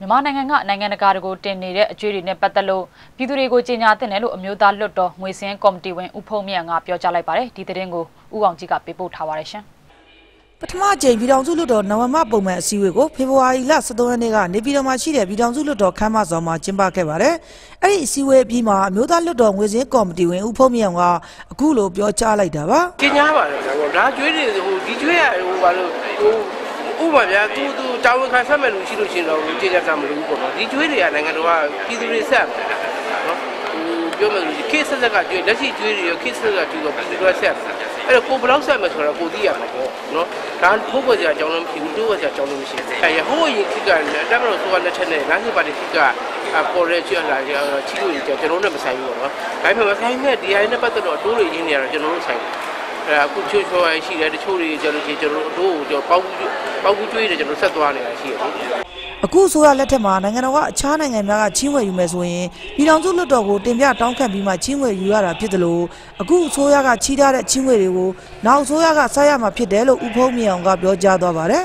မြန်မာနိုင်ငံကနိုင်ငံတကာတွေကိုတင်နေတဲ့အကျွေးတွေနဲ့ပတ်သက်လို့ပြည်သူတွေကိုကြေညာတင်တယ်လို့အမျိုးသားလွှတ်တော်ငွေစင်းကော်မတီဝင်ဦးဖုံးမြတ်ကပြောကြားလိုက်ပါတယ်ဒီသတင်းကိုဦးအောင်ကြီးကပေးပို့ထားပါတယ်ရှင်ပထမကြိမ်ပြည်ထောင်စုလွှတ်တော်နဝမပုံမှန်အစည်းအဝေးကိုဖေဖော်ဝါရီလ23ရက်နေ့ကနေပြည်တော်မှာရှိတဲ့ပြည်ထောင်စုလွှတ်တော်ခမ်းမဆောင်မှာကျင်းပခဲ့ပါတယ်။အဲ့ဒီအစည်းအဝေးအပြီးမှာအမျိုးသားလွှတ်တော်ငွေစင်းကော်မတီဝင်ဦးဖုံးမြောင်ကအခုလိုပြောကြားလိုက်တာပါ။ကျင်းညာပါတယ်ကွာ။ဒါကျွေးတွေဟိုဒီကျွေးရဟိုဘာလို့ဟို ဥပမာဗျာသူသူတာဝန်ခံဆက်မဲ့လူရှိလို့ရှိရင်တော့ကြေညာစာမလို့ဘူးပေါ့နော်။ဒီကျွေးတွေကနိုင်ငံတော်ကပြည်သူတွေဆက်နော်။ပြောမယ်လို့ခေတ်ဆက်ဆက်ကကျွေးလက်ရှိကျွေးတွေရောခေတ်ဆက်ဆက်ကကျွေးတော့ပြည်သူတွေဆက်အဲ့တော့ကိုဘယ်လောက်ဆက်မယ်ဆိုတော့ကိုသိရမှာပေါ့နော်ဒါထိုးပေါ်စရာအကြောင်းလည်းမရှိဘူးတိုးပေါ်စရာအကြောင်းလည်းမရှိဘူးအဲဟိုးရင်ခိကတက်မလို့ဆိုလက်ချက်နဲ့လမ်းစီပါတီခိကပေါ်ရဲချေလာချီလို့ကျွန်တော်တို့မဆိုင်ဘူးပေါ့နော်ဒါပေမဲ့မဆိုင်နဲ့ဒီအိုင်နဲ့ပတ်သက်တော့တိုးတွေရင်းနေရတော့ကျွန်တော်တို့ဆိုင်တယ် အဲအခုချိုးချိုးရရှိတယ်တချို့တွေကျွန်တော်ကျွန်တော်တို့အတိုးကိုကျွန်တော်ပေါက်ပေါက်ကူးကျွေးတယ်ကျွန်တော်ဆက်သွားနေတာရှိတယ်အခုဆိုရလက်ထက်မှာနိုင်ငံတော်ကအခြားနိုင်ငံများကချင်းဝယ်ယူမယ်ဆိုရင်ပြည်ထောင်စုလွှတ်တော်ကိုတင်ပြတောင်းခံပြီးမှချင်းဝယ်ယူရတာဖြစ်တယ်လို့အခုအစိုးရကချီးထားတဲ့ချင်းဝယ်တွေကိုနောက်အစိုးရကဆက်ရမှာဖြစ်တယ်လို့ဦးဖုံးမြေအောင်ကပြောကြားသွားပါတယ်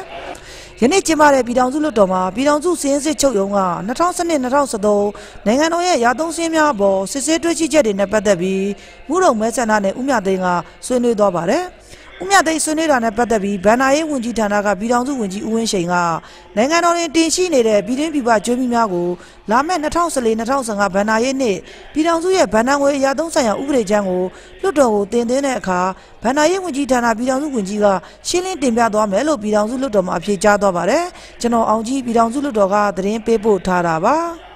ယနေ့ကျင်းပတဲ့ပြည်ထောင်စုလွှတ်တော်မှာပြည်ထောင်စုစည်းစစ်ချုပ်ရုံးက2012-2013နိုင်ငံတော်ရဲ့ရာသုံးစည်းများအပေါ်စစ်ဆေးတွေ့ရှိချက်တွေနဲ့ပတ်သက်ပြီးမှုတော်မဲဆန္ဒနဲ့ဥမြသိန်းကဆွေးနွေးသွားပါတယ်။ဦး မြတ်သိန်းဆွေးနွေးတာနဲ့ပတ်သက်ပြီးဗန္နာရေးဝန်ကြီးဌာနကပြည်ထောင်စုဝန်ကြီးဦးဝင်းရှိန်ကနိုင်ငံတော်တွင်တင်ရှိနေတဲ့ပြည်တွင်းပြည်ပကျွေးမိများကိုလာမယ့်2014-2015ဗန္နာရေးနှစ်ပြည်ထောင်စုရဲ့ဗန္နာငွေအရာသုံးဆိုင်ရာဥပဒေချမ်းကိုလွှတ်တော်ကိုတင်သွင်းတဲ့အခါဗန္နာရေးဝန်ကြီးဌာနပြည်ထောင်စုဝန်ကြီးကရှင်းလင်းတင်ပြသွားမယ်လို့ပြည်ထောင်စုလွှတ်တော်မှာအဖြေကြားသွားပါတယ်ကျွန်တော်အောင်ကြီးပြည်ထောင်စုလွှတ်တော်ကသတင်းပေးပို့ထားတာပါ